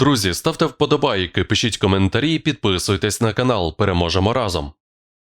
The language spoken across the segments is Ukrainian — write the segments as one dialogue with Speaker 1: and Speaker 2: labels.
Speaker 1: Друзі, ставте вподобайки, пишіть коментарі, підписуйтесь на канал. Переможемо разом.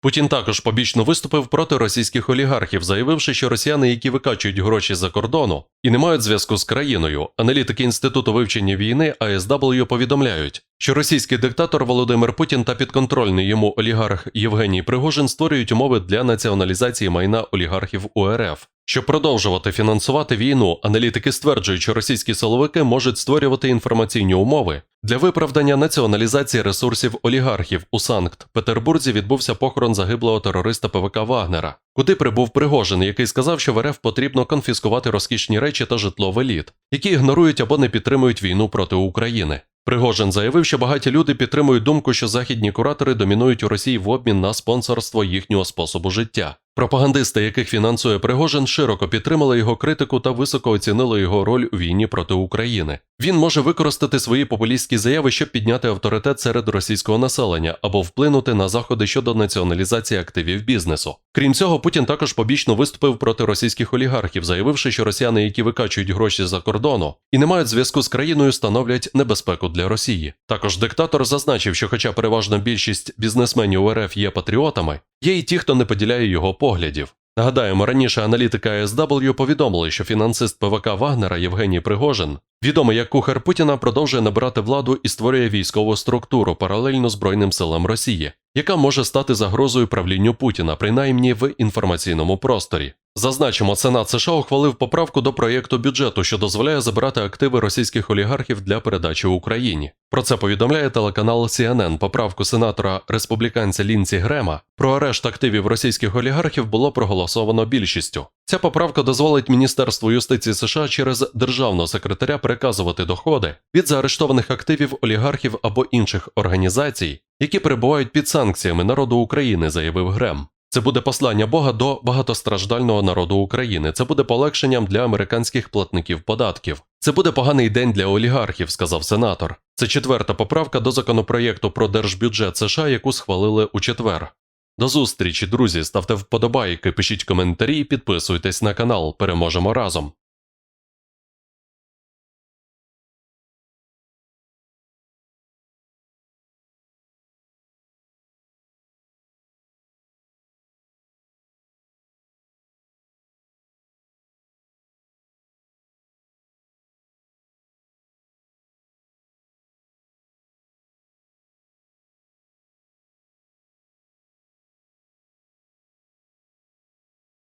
Speaker 1: Путін також побічно виступив проти російських олігархів, заявивши, що росіяни, які викачують гроші за кордону і не мають зв'язку з країною, аналітики інституту вивчення війни АСW повідомляють, що російський диктатор Володимир Путін та підконтрольний йому олігарх Євгеній Пригожин створюють умови для націоналізації майна олігархів УРФ. Щоб продовжувати фінансувати війну, аналітики стверджують, що російські силовики можуть створювати інформаційні умови для виправдання націоналізації ресурсів олігархів у Санкт-Петербурзі відбувся похорон загиблого терориста ПВК Вагнера, куди прибув Пригожин, який сказав, що в РФ потрібно конфіскувати розкішні речі та житло в еліт, які ігнорують або не підтримують війну проти України. Пригожин заявив, що багаті люди підтримують думку, що західні куратори домінують у Росії в обмін на спонсорство їхнього способу життя. Пропагандисти, яких фінансує Пригожин, широко підтримали його критику та високо оцінили його роль у війні проти України. Він може використати свої популістські заяви, щоб підняти авторитет серед російського населення або вплинути на заходи щодо націоналізації активів бізнесу. Крім цього, Путін також побічно виступив проти російських олігархів, заявивши, що росіяни, які викачують гроші за кордону і не мають зв'язку з країною, становлять небезпеку для Росії. Також диктатор зазначив, що, хоча переважна більшість бізнесменів УРФ є патріотами, є й ті, хто не поділяє його поглядів. Нагадаємо, раніше аналітика СW повідомили, що фінансист ПВК Вагнера Євгеній Пригожин, відомий як кухар Путіна, продовжує набирати владу і створює військову структуру паралельно Збройним силам Росії, яка може стати загрозою правлінню Путіна, принаймні в інформаційному просторі. Зазначимо, Сенат США ухвалив поправку до проєкту бюджету, що дозволяє забирати активи російських олігархів для передачі Україні. Про це повідомляє телеканал CNN. Поправку сенатора республіканця Лінці Грема про арешт активів російських олігархів було проголосовано більшістю. Ця поправка дозволить Міністерству юстиції США через державного секретаря переказувати доходи від заарештованих активів олігархів або інших організацій, які перебувають під санкціями народу України, заявив Грем. Це буде послання Бога до багатостраждального народу України. Це буде полегшенням для американських платників податків. Це буде поганий день для олігархів, сказав сенатор. Це четверта поправка до законопроєкту про держбюджет США, яку схвалили у четвер. До зустрічі, друзі. Ставте вподобайки, пишіть коментарі, підписуйтесь на канал. Переможемо разом.